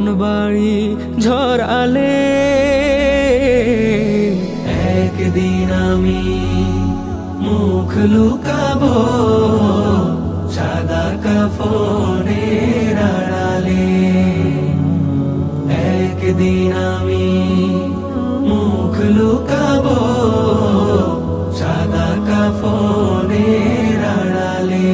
নয়ন বাড়ি ঝরালে? একদিন আমি মুখ লুকাবো সাদা কাফনের আড়ালে। একদিন আমি মুখ লুকাবো সাদা কাফনের আড়ালে।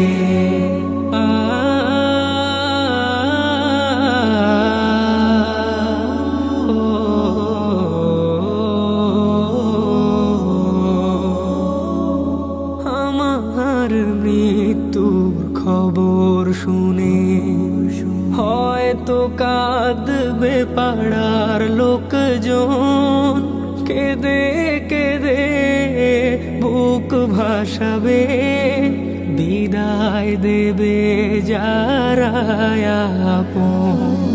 আমার মৃত্যুর খবর শুনে। হয়তো কাঁদবে পাড়ার লোকজন। কেঁদে কেঁদে বুক ভাসাবে। বিদায় দেবে যারা আপন।